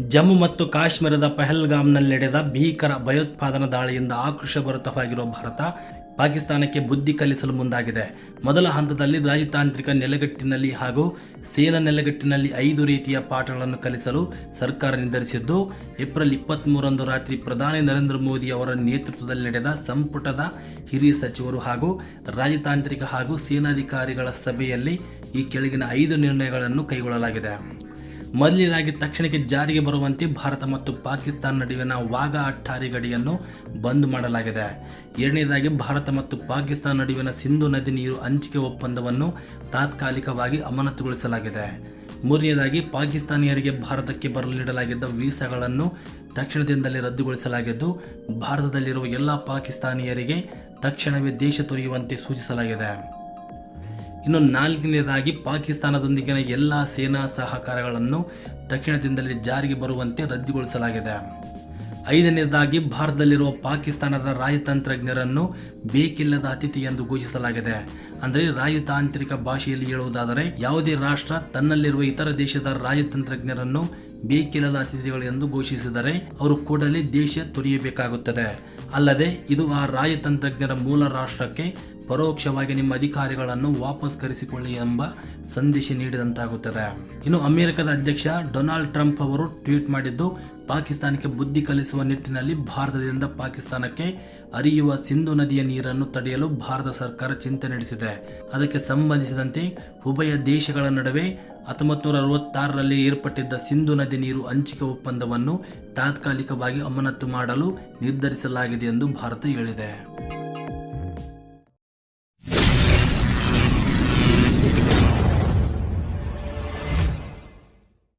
ಜಮ್ಮು ಮತ್ತು ಕಾಶ್ಮೀರದ ಪಹಲ್ಗಾಮ್ನಲ್ಲಿ ನಡೆದ ಭೀಕರ ಭಯೋತ್ಪಾದನಾ ದಾಳಿಯಿಂದ ಆಕ್ರೋಶಭರಿತವಾಗಿರುವ ಭಾರತ ಪಾಕಿಸ್ತಾನಕ್ಕೆ ಬುದ್ಧಿ ಕಲಿಸಲು ಮುಂದಾಗಿದೆ. ಮೊದಲ ಹಂತದಲ್ಲಿ ರಾಜತಾಂತ್ರಿಕ ನೆಲೆಗಟ್ಟಿನಲ್ಲಿ ಹಾಗೂ ಸೇನಾ ನೆಲೆಗಟ್ಟಿನಲ್ಲಿ ಐದು ರೀತಿಯ ಪಾಠಗಳನ್ನು ಕಲಿಸಲು ಸರ್ಕಾರ ನಿರ್ಧರಿಸಿದ್ದು, ಏಪ್ರಿಲ್ ಇಪ್ಪತ್ತ್ಮೂರರಂದು ರಾತ್ರಿ ಪ್ರಧಾನಿ ನರೇಂದ್ರ ಮೋದಿ ಅವರ ನೇತೃತ್ವದಲ್ಲಿ ನಡೆದ ಸಂಪುಟದ ಹಿರಿಯ ಸಚಿವರು ಹಾಗೂ ರಾಜತಾಂತ್ರಿಕ ಹಾಗೂ ಸೇನಾಧಿಕಾರಿಗಳ ಸಭೆಯಲ್ಲಿ ಈ ಕೆಳಗಿನ ಐದು ನಿರ್ಣಯಗಳನ್ನು ಕೈಗೊಳ್ಳಲಾಗಿದೆ. ಮೊದಲನೇದಾಗಿ ತಕ್ಷಣಕ್ಕೆ ಜಾರಿಗೆ ಬರುವಂತೆ ಭಾರತ ಮತ್ತು ಪಾಕಿಸ್ತಾನ ನಡುವಿನ ವಾಘಾ ಅಟ್ಟಾರಿ ಗಡಿಯನ್ನು ಬಂದ್ ಮಾಡಲಾಗಿದೆ. ಎರಡನೇದಾಗಿ ಭಾರತ ಮತ್ತು ಪಾಕಿಸ್ತಾನ ನಡುವಿನ ಸಿಂಧು ನದಿ ನೀರು ಹಂಚಿಕೆ ಒಪ್ಪಂದವನ್ನು ತಾತ್ಕಾಲಿಕವಾಗಿ ಅಮಾನತುಗೊಳಿಸಲಾಗಿದೆ. ಮೂರನೇದಾಗಿ ಪಾಕಿಸ್ತಾನಿಯರಿಗೆ ಭಾರತಕ್ಕೆ ಬರಲು ನೀಡಲಾಗಿದ್ದ ವೀಸಾಗಳನ್ನು ತಕ್ಷಣದಿಂದಲೇ ರದ್ದುಗೊಳಿಸಲಾಗಿದ್ದು, ಭಾರತದಲ್ಲಿರುವ ಎಲ್ಲ ಪಾಕಿಸ್ತಾನಿಯರಿಗೆ ತಕ್ಷಣವೇ ದೇಶ ತೊರೆಯುವಂತೆ ಸೂಚಿಸಲಾಗಿದೆ. ಇನ್ನು ನಾಲ್ಕನೇದಾಗಿ ಪಾಕಿಸ್ತಾನದೊಂದಿಗಿನ ಎಲ್ಲ ಸೇನಾ ಸಹಕಾರಗಳನ್ನು ತಕ್ಷಣದಿಂದಲೇ ಜಾರಿಗೆ ಬರುವಂತೆ ರದ್ದುಗೊಳಿಸಲಾಗಿದೆ. ಐದನೇದಾಗಿ ಭಾರತದಲ್ಲಿರುವ ಪಾಕಿಸ್ತಾನದ ರಾಜತಂತ್ರಜ್ಞರನ್ನು ಬೇಕಿಲ್ಲದ ಅತಿಥಿ ಎಂದು ಘೋಷಿಸಲಾಗಿದೆ. ಅಂದರೆ ರಾಜತಾಂತ್ರಿಕ ಭಾಷೆಯಲ್ಲಿ ಹೇಳುವುದಾದರೆ ಯಾವುದೇ ರಾಷ್ಟ್ರ ತನ್ನಲ್ಲಿರುವ ಇತರ ದೇಶದ ರಾಜತಂತ್ರಜ್ಞರನ್ನು ಬೇಕಿಲ್ಲದ ಅತಿಥಿಗಳು ಎಂದು ಘೋಷಿಸಿದರೆ ಅವರು ಕೂಡಲೇ ದೇಶ ತೊರೆಯಬೇಕಾಗುತ್ತದೆ. ಅಲ್ಲದೆ ಇದು ಆ ರಾಜತಂತ್ರಜ್ಞರ ಮೂಲ ರಾಷ್ಟ್ರಕ್ಕೆ ಪರೋಕ್ಷವಾಗಿ ನಿಮ್ಮ ಅಧಿಕಾರಿಗಳನ್ನು ವಾಪಸ್ ಕರೆಸಿಕೊಳ್ಳಿ ಎಂಬ ಸಂದೇಶ ನೀಡಿದಂತಾಗುತ್ತದೆ. ಇನ್ನು ಅಮೆರಿಕದ ಅಧ್ಯಕ್ಷ ಡೊನಾಲ್ಡ್ ಟ್ರಂಪ್ ಅವರು ಟ್ವೀಟ್ ಮಾಡಿದ್ದು ಪಾಕಿಸ್ತಾನಕ್ಕೆ ಬುದ್ಧಿ ಕಲಿಸುವ ನಿಟ್ಟಿನಲ್ಲಿ ಭಾರತದಿಂದ ಪಾಕಿಸ್ತಾನಕ್ಕೆ ಹರಿಯುವ ಸಿಂಧು ನದಿಯ ನೀರನ್ನು ತಡೆಯಲು ಭಾರತ ಸರ್ಕಾರ ಚಿಂತೆ ನಡೆಸಿದೆ. ಅದಕ್ಕೆ ಸಂಬಂಧಿಸಿದಂತೆ ಉಭಯ ದೇಶಗಳ ನಡುವೆ ಹತ್ತೊಂಬತ್ತು ನೂರ ಅರವತ್ತಾರರಲ್ಲಿ ಏರ್ಪಟ್ಟಿದ್ದ ಸಿಂಧು ನದಿ ನೀರು ಹಂಚಿಕೆ ಒಪ್ಪಂದವನ್ನು ತಾತ್ಕಾಲಿಕವಾಗಿ ಅಮಾನತು ಮಾಡಲು ನಿರ್ಧರಿಸಲಾಗಿದೆ ಎಂದು ಭಾರತ ಹೇಳಿದೆ.